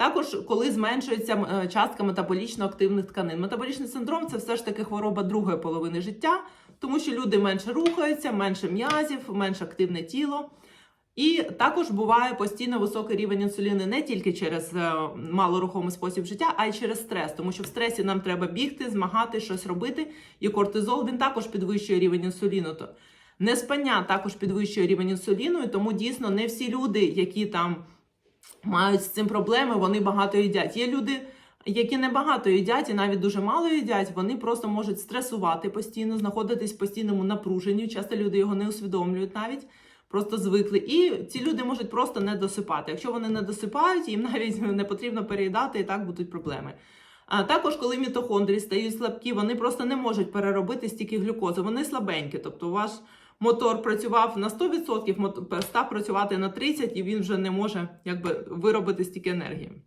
Також, коли зменшується е, частка метаболічно активних тканин. Метаболічний синдром це все ж таки хвороба другої половини життя, тому що люди менше рухаються, менше м'язів, менш активне тіло. І також буває постійно високий рівень інсуліну не тільки через е, малорухомий спосіб життя, а й через стрес, тому що в стресі нам треба бігти, змагати, щось робити. І кортизол він також підвищує рівень інсуліну. Неспання також підвищує рівень інсуліну, і тому дійсно не всі люди, які там мають з цим проблеми, вони багато їдять. Є люди, які не багато їдять і навіть дуже мало їдять, вони просто можуть стресувати постійно, знаходитись в постійному напруженні. Часто люди його не усвідомлюють навіть. Просто звикли, і ці люди можуть просто не досипати. Якщо вони не досипають, їм навіть не потрібно переїдати, і так будуть проблеми. А також, коли мітохондрії стають слабкі, вони просто не можуть переробити стільки глюкози. Вони слабенькі. Тобто, ваш мотор працював на 100%, мот- став працювати на 30%, і він вже не може якби виробити стільки енергії.